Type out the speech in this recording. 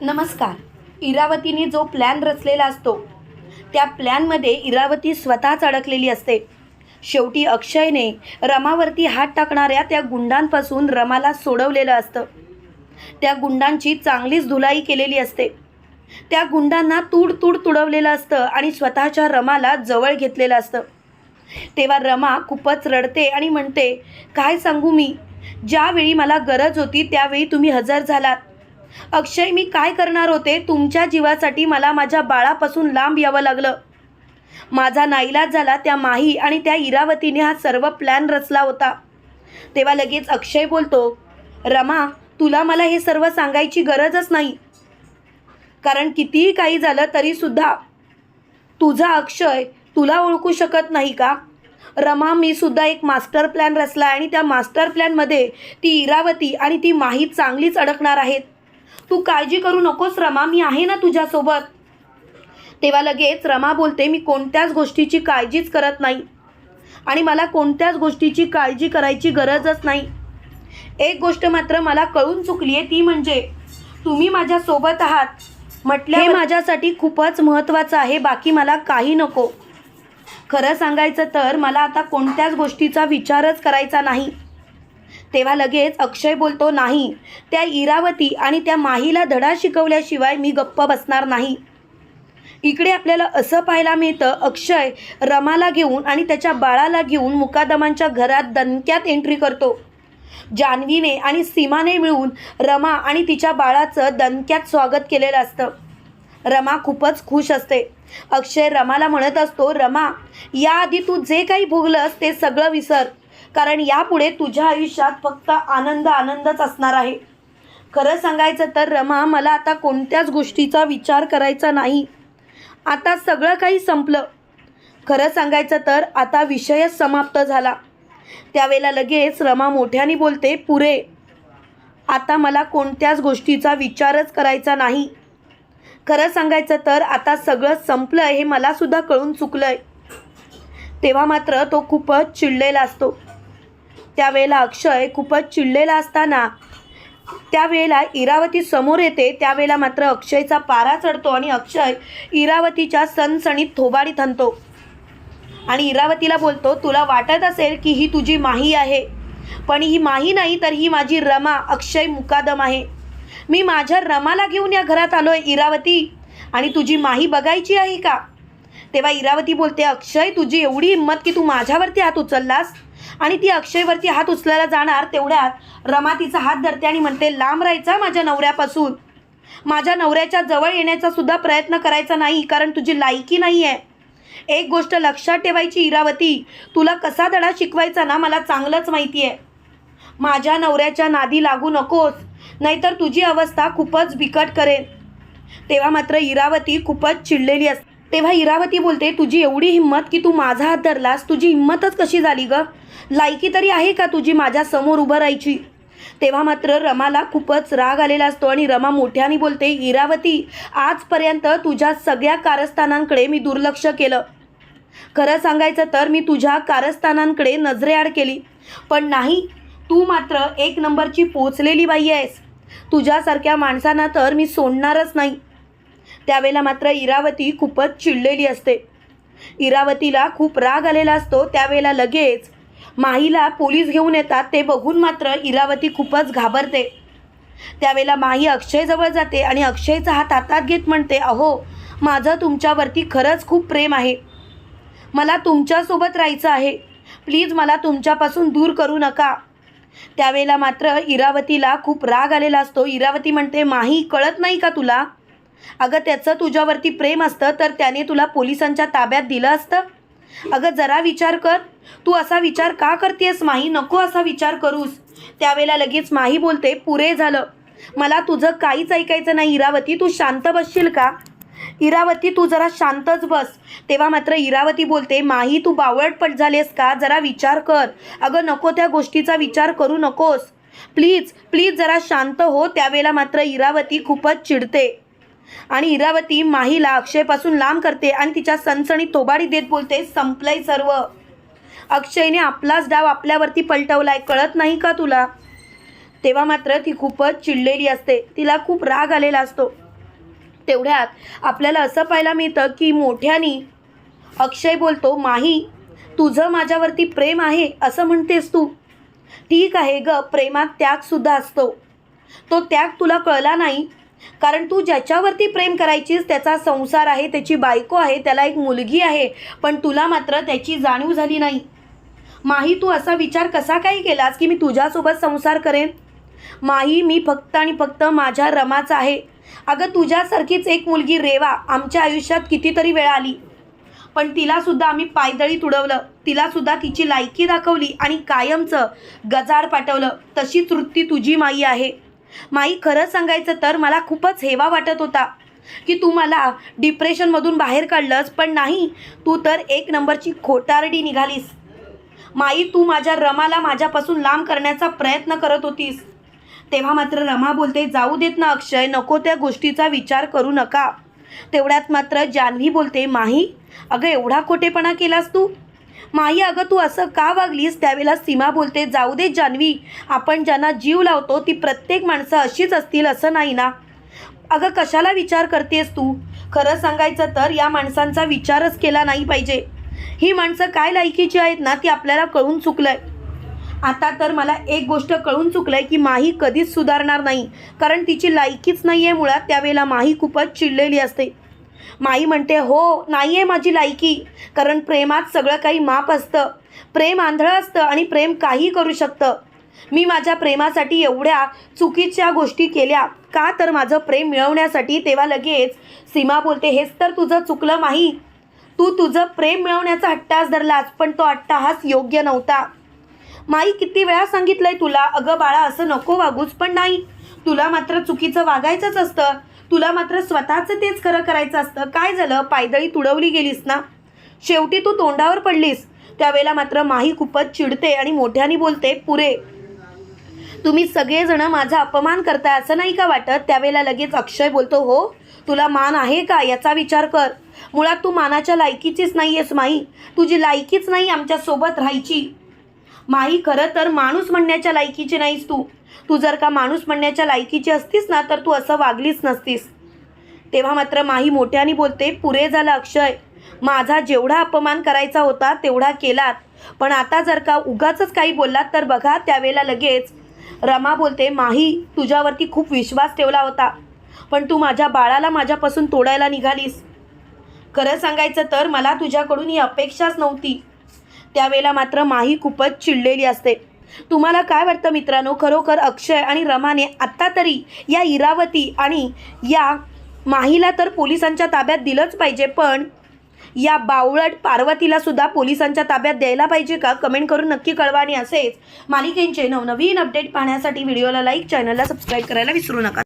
नमस्कार. इरावतीने जो प्लॅन रचलेला असतो त्या प्लॅनमध्ये इरावती स्वतःच अडकलेली असते. शेवटी अक्षयने रमावरती हात टाकणाऱ्या त्या गुंडांपासून रमाला सोडवलेलं असतं. त्या गुंडांची चांगलीच धुलाई केलेली असते. त्या गुंडांना तूड तूड तुडवलेलं असतं आणि स्वतःच्या रमाला जवळ घेतलेलं असतं. तेव्हा रमा खूपच रडते आणि म्हणते काय सांगू मी? ज्यावेळी मला गरज होती त्यावेळी तुम्ही हजर झालात. अक्षय मी काय करणार होते? तुमच्या जीवासाठी मला माझ्या बाळापासून लांब यावं लागलं. माझा नाईलाज झाला त्या माही आणि त्या इरावतीने हा सर्व प्लॅन रचला होता. तेव्हा लगेच अक्षय बोलतो रमा तुला मला हे सर्व सांगायची गरजच नाही. कारण कितीही काही झालं तरीसुद्धा तुझा अक्षय तुला ओळखू शकत नाही का? रमा मी सुद्धा एक मास्टर प्लॅन रचला आणि त्या मास्टर प्लॅनमध्ये ती इरावती आणि ती माही चांगलीच अडकणार आहेत. तू काळजी करू नकोस रमा. मी आहे ना तुझ्यासोबत. तेव्हा लगेच रमा बोलते मी कोणत्याच गोष्टीची काळजीच करत नाही. आणि मला कोणत्याच गोष्टीची काळजी करायची गरजच नाही. एक गोष्ट मात्र मला कळून चुकली आहे ती म्हणजे तुम्ही माझ्यासोबत आहात. म्हटले हे माझ्यासाठी खूपच महत्त्वाचं आहे बाकी मला काही नको. खरं सांगायचं तर मला आता कोणत्याच गोष्टीचा विचारच करायचा नाही. तेव्हा लगेच अक्षय बोलतो नाही त्या इरावती आणि त्या माहीला धडा शिकवल्याशिवाय मी गप्प बसणार नाही. इकडे आपल्याला असं पाहायला मिळतं अक्षय रमाला घेऊन आणि त्याच्या बाळाला घेऊन मुकादमांच्या घरात दणक्यात एंट्री करतो. जान्हवीने आणि सीमाने मिळून रमा आणि तिच्या बाळाचं दणक्यात स्वागत केलेलं असतं. रमा खूपच खुश असते. अक्षय रमाला म्हणत असतो रमा याआधी तू जे काही भोगलंस ते सगळं विसर. कारण यापुढे तुझ्या आयुष्यात फक्त आनंद आनंदच असणार आहे. खरं सांगायचं तर रमा मला आता कोणत्याच गोष्टीचा विचार करायचा नाही. आता सगळं काही संपलं. खरं सांगायचं तर आता विषयच समाप्त झाला. त्यावेळेला लगेच रमा मोठ्याने बोलते पुरे आता मला कोणत्याच गोष्टीचा विचारच करायचा नाही. खरं सांगायचं तर आता सगळं संपलं हे मलासुद्धा कळून चुकलं आहे तेव्हा मात्र तो खूपच चिडलेला असतो. त्यावेळेला अक्षय खूपच चिडलेला असताना त्यावेळेला इरावती समोर येते त्यावेळेला मात्र अक्षयचा पारा चढतो आणि अक्षय इरावतीच्या सणसणीत थोबाडीत थांबतो आणि इरावतीला बोलतो तुला वाटत असेल की ही तुझी माही आहे पण ही माही नाही तर ही माझी रमा अक्षय मुकादम आहे. मी माझ्या रमाला घेऊन या घरात आलो आहे इरावती. आणि तुझी माही बघायची आहे का? तेव्हा इरावती बोलते अक्षय तुझी एवढी हिंमत की तू माझ्यावरती हात उचललास? आणि ती अक्षयवरती हात उचलायला जाणार तेवढ्यात रमा तिचा हात धरते आणि म्हणते लांब राहायचा माझ्या नवऱ्यापासून. माझ्या नवऱ्याच्या जवळ येण्याचा सुद्धा प्रयत्न करायचा नाही कारण तुझी लायकी नाही आहे एक गोष्ट लक्षात ठेवायची इरावती तुला कसा धडा शिकवायचा ना मला चांगलंच माहिती आहे माझ्या नवऱ्याच्या नादी लागू नकोस नाहीतर तुझी अवस्था खूपच बिकट करेल. तेव्हा मात्र इरावती खूपच चिडलेली असते. तेव्हा इरावती बोलते तुझी एवढी हिंमत की तू माझा हात धरलास? तुझी हिंमतच कशी झाली ग? लायकी तरी आहे का तुझी माझ्यासमोर उभं राहायची? तेव्हा मात्र रमाला खूपच राग आलेला असतो आणि रमा मोठ्याने बोलते इरावती आजपर्यंत तुझ्या सगळ्या कारस्थानांकडे मी दुर्लक्ष केलं. खरं सांगायचं तर मी तुझ्या कारस्थानांकडे नजरेआड केली. पण नाही तू मात्र एक नंबरची पोचलेली बाई आहेस. तुझ्यासारख्या माणसांना तर मी सोडणारच नाही. त्यावेळेला मात्र इरावती खूपच चिडलेली असते. इरावतीला खूप राग आलेला असतो. त्यावेळेला लगेच माहीला पोलीस घेऊन येतात. ते बघून मात्र इरावती खूपच घाबरते. त्यावेळेला माही अक्षयजवळ जाते आणि अक्षयचा हात हातात घेत म्हणते अहो माझं तुमच्यावरती खरंच खूप प्रेम आहे. मला तुमच्यासोबत राहायचं आहे. प्लीज मला तुमच्यापासून दूर करू नका. त्यावेळेला मात्र इरावतीला खूप राग आलेला असतो. इरावती म्हणते माही कळत नाही का तुला? अगं त्याचं तुझ्यावरती प्रेम असतं तर त्याने तुला पोलिसांच्या ताब्यात दिलं असतं. अगं जरा विचार कर. तू असा विचार का करतेस? माही नको असा विचार करूस. त्यावेळेला लगेच माही बोलते पुरे झालं. मला तुझं काहीच ऐकायचं नाही इरावती तू शांत बसशील का? इरावती तू जरा शांतच बस. तेव्हा मात्र इरावती बोलते माही तू बावळटपट झालेस का? जरा विचार कर. अगं नको त्या गोष्टीचा विचार करू नकोस. प्लीज प्लीज जरा शांत हो. त्यावेळेला मात्र इरावती खूपच चिडते. आणि इरावती माहीला अक्षयपासून लांब करते आणि तिच्या सणसणी तोबाडी देत बोलते संपलंय सर्व. अक्षयने आपलाच डाव आपल्यावरती पलटवलाय कळत नाही का तुला? तेव्हा मात्र ती खूपच चिडलेली असते. तिला खूप राग आलेला असतो. तेवढ्यात आपल्याला असं पाहायला मिळतं की मोठ्यानी अक्षय बोलतो माही तुझं माझ्यावरती प्रेम आहे असं म्हणतेस तू. ठीक आहे ग प्रेमात त्यागसुद्धा असतो. तो त्याग तुला कळला नाही कारण तू ज्याच्यावरती प्रेम करायचीस त्याचा संसार आहे त्याची बायको आहे त्याला एक मुलगी आहे पण तुला मात्र त्याची जाणीव झाली नाही. माही तू असा विचार कसा काही केलास की मी तुझ्यासोबत संसार करेन? माही मी फक्त आणि फक्त माझ्या रमाचा आहे. अगं तुझ्यासारखीच एक मुलगी रेवा आमच्या आयुष्यात कितीतरी वेळा आली. पण तिलासुद्धा आम्ही पायदळी तुडवलं. तिलासुद्धा तिची लायकी दाखवली आणि कायमचं गजाड पाठवलं. तशीच वृत्ती तुझी माई आहे. माई खरं सांगायचं तर मला खूपच हेवा वाटत होता की तू मला डिप्रेशनमधून बाहेर काढलंस पण नाही तू तर एक नंबरची खोटारडी निघालीस. माई तू माझ्या रमाला माझ्यापासून लांब करण्याचा प्रयत्न करत होतीस. तेव्हा मात्र रमा बोलते जाऊ देत ना अक्षय नको त्या गोष्टीचा विचार करू नका. तेवढ्यात मात्र जान्हवी बोलते माही अगं एवढा खोटेपणा केलास तू? माही अगं तू असं का वागलीस? त्यावेळेला सीमा बोलते जाऊ दे जान्हवी आपण ज्यांना जीव लावतो ती प्रत्येक माणसं अशीच असतील असं नाही ना? अगं कशाला विचार करतेस तू? खरं सांगायचं तर या माणसांचा विचारच केला नाही पाहिजे. ही माणसं काय लायकीची आहेत ना ती आपल्याला कळून चुकलंय. आता तर मला एक गोष्ट कळून चुकलंय की माही कधीच सुधारणार नाही कारण तिची लायकीच नाही आहे मुळात. त्यावेळेला माही खूपच चिडलेली असते. माई म्हणते हो नाही आहे माझी लायकी. कारण प्रेमात सगळं काही माप असतं. प्रेम आंधळं असतं आणि प्रेम काही करू शकतं. मी माझ्या प्रेमासाठी एवढ्या चुकीच्या गोष्टी केल्या. का तर माझं प्रेम मिळवण्यासाठी? तेव्हा लगेच सीमा बोलते हेच तर तुझं चुकलं माही. तू तुझं प्रेम मिळवण्याचा हट्टास धरलास पण तो अट्टाहास योग्य नव्हता. माई किती वेळा सांगितलंय तुला? अगं बाळा असं नको वागूच पण नाही. तुला मात्र चुकीचं वागायचंच असतं. तुला मात्र स्वतःचं तेच खरं करायचं असतं. काय झालं? पायदळी तुडवली गेलीस ना? शेवटी तू तोंडावर पडलीस. त्यावेळेला मात्र माही खूपच चिडते आणि मोठ्याने बोलते पुरे तुम्ही सगळेजण माझा अपमान करताय असं नाही का वाटत? त्यावेळेला लगेच अक्षय बोलतो हो तुला मान आहे का? याचा विचार कर. मुळात तू मानाच्या लायकीचीच नाही आहेस माई तुझी लायकीच नाही आमच्यासोबत राहायची. माई खरं तर माणूस म्हणण्याच्या लायकीची नाहीस तू. तू जर का माणूस म्हणण्याच्या लायकीची असतीस ना तर तू असं वागलीच नसतीस. तेव्हा मात्र माही मोठ्याने बोलते पुरे झालं अक्षय. माझा जेवढा अपमान करायचा होता तेवढा केलात. पण आता जर का उगाच काही बोललात तर बघा त्यावेळेला लगेच. रमा बोलते माही तुझ्यावरती खूप विश्वास ठेवला होता. पण तू माझ्या बाळाला माझ्यापासून तोडायला निघालीस. खरं सांगायचं तर मला तुझ्याकडून ही अपेक्षाच नव्हती. त्यावेळेला मात्र माही खूपच चिडलेली असते. तुम्हाला काय वाटतं मित्रांनो? खरोखर अक्षय आणि रमाने आत्ता तरी या इरावती आणि या माहीला तर पोलिसांच्या ताब्यात दिलंच पाहिजे पण या बावळट पार्वतीला सुद्धा पोलिसांच्या ताब्यात द्यायला पाहिजे का? कमेंट करून नक्की कळवा. आणि असेच मालिकेंचे नवनवीन अपडेट पाहण्यासाठी व्हिडिओला लाईक चॅनलला सबस्क्राईब करायला विसरू नका.